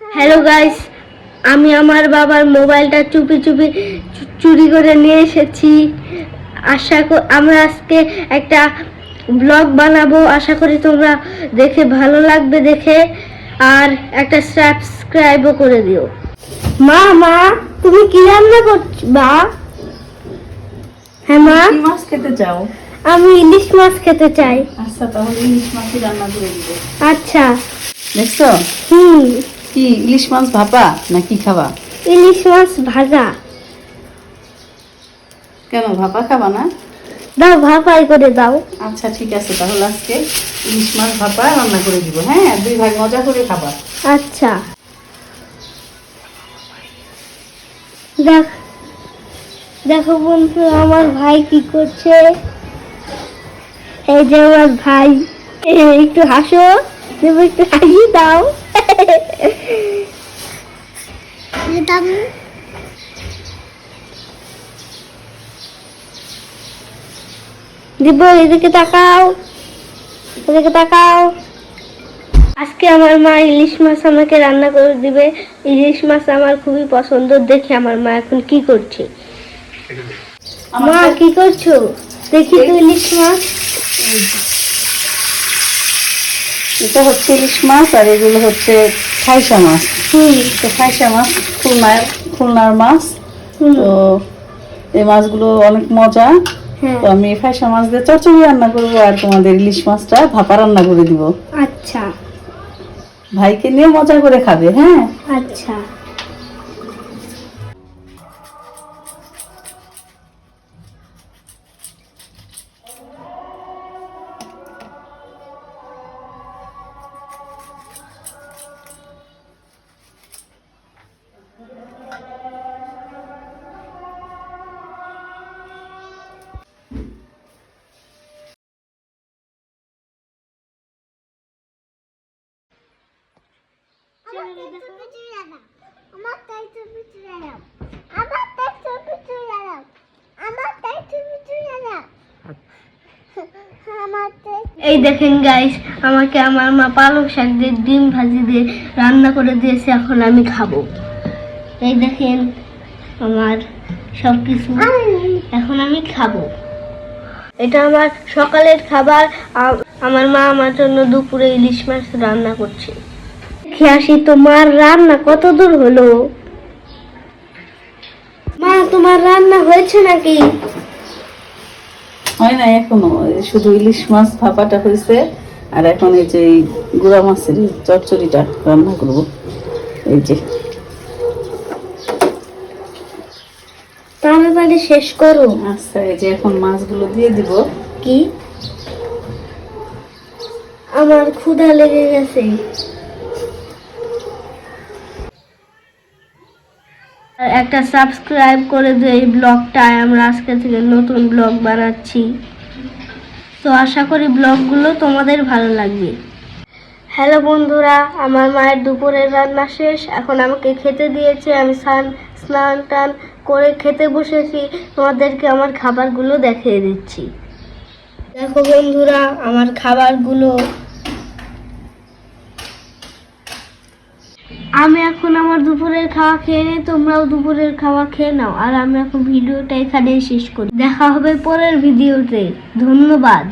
Hello guys আমি আমার বাবার মোবাইলটা চুপি চুপি চুরি করে নিয়ে এসেছি। আশা করি আমরা আজকে একটা ব্লগ বানাবো। আশা করি তোমরা দেখে ভালো লাগবে দেখে। আর একটা সাবস্ক্রাইবও করে দিও। মা মা তুমি কি রান্না করছ মা হ্যাঁ মা? মাছ খেতে চাও? আমি ইলিশ মাছ খেতে চাই। আচ্ছা তাহলে ইলিশ মাছই রান্না করে দিব। আচ্ছা। দেখছ? হুম। কি? ইলিশ মাছ ভাপা না কি খাবা? ইলিশ মাছ ভাজা। কেন ভাপা খাবা না? দাও ভাপাই করে দাও। আচ্ছা ঠিক আছে তাহলে আজকে ইলিশ মাছ ভাপা রান্না করে দিব হ্যাঁ? দুই ভাগ মজা করে খাবা। আচ্ছা। দেখ দেখো বন্ধু আমার ভাই কি করছে? এই যে আমার ভাই একটু হাসো একটু হাসি দাও। দিব এদিকে তাকাও এদিকে তাকাও। আজকে আমার মা ইলিশ মাছ আমাকে রান্না করে দিবে। ইলিশ মাছ আমার খুবই পছন্দ দেখি আমার মা এখন কি করছে। মা কি করছ? দেখি তো ইলিশ মাছ। এটা হচ্ছে ইলিশ মাছ আর এগুলো হচ্ছে খাইসা মাছ। হুম। তো খাইসা মাছ খুলনার খুলনার মাছ। তো এই মাছগুলো অনেক মজা। তো আমি ফাইসা মাছ দিয়ে চচ্চড়ি রান্না করব আর তোমাদের ইলিশ মাছটা ভাপা রান্না করে দিব। আচ্ছা। ভাইকে নিয়ে মজা করে খাবে হ্যাঁ? আচ্ছা। আমার তাই আমার তাই আমার এই দেখেন গাইস আমাকে আমার মা পালং শাক দিয়ে ডিম ভাজি দিয়ে রান্না করে দিয়েছে এখন আমি খাব। এই দেখেন আমার সব কিছু এখন আমি খাব। এটা আমার সকালের খাবার আমার মা আমার জন্য দুপুরে ইলিশ মাছ রান্না করছে। দেখে আসি তোমার রান্না কত দূর হলো। মা তোমার রান্না হয়েছে নাকি? হয় না এখনও। শুধু ইলিশ মাছ ভাপাটা হয়েছে আর এখন এই যে গুড়া মাছের চচ্চড়িটা রান্না করব। এই যে। তাড়াতাড়ি শেষ করো। আচ্ছা এই যে এখন মাছগুলো দিয়ে দিব। কি? আমার ক্ষুধা লেগে গেছে। একটা সাবস্ক্রাইব করে দিও এই ব্লগটায় আমরা আজকে থেকে নতুন ব্লগ বানাচ্ছি। তো আশা করি ব্লগগুলো তোমাদের ভালো লাগবে। হ্যালো বন্ধুরা, আমার মায়ের দুপুরের রান্না শেষ। এখন আমাকে খেতে দিয়েছে, আমি স্নান স্নান টান করে খেতে বসেছি। তোমাদেরকে আমার খাবারগুলো দেখিয়ে দিচ্ছি। দেখো বন্ধুরা, আমার খাবারগুলো আমি এখন আমার দুপুরের খাওয়া খেয়ে নিই তোমরাও দুপুরের খাওয়া খেয়ে নাও। আর আমি এখন ভিডিওটা এখানেই শেষ করি। দেখা হবে পরের ভিডিওতে। ধন্যবাদ।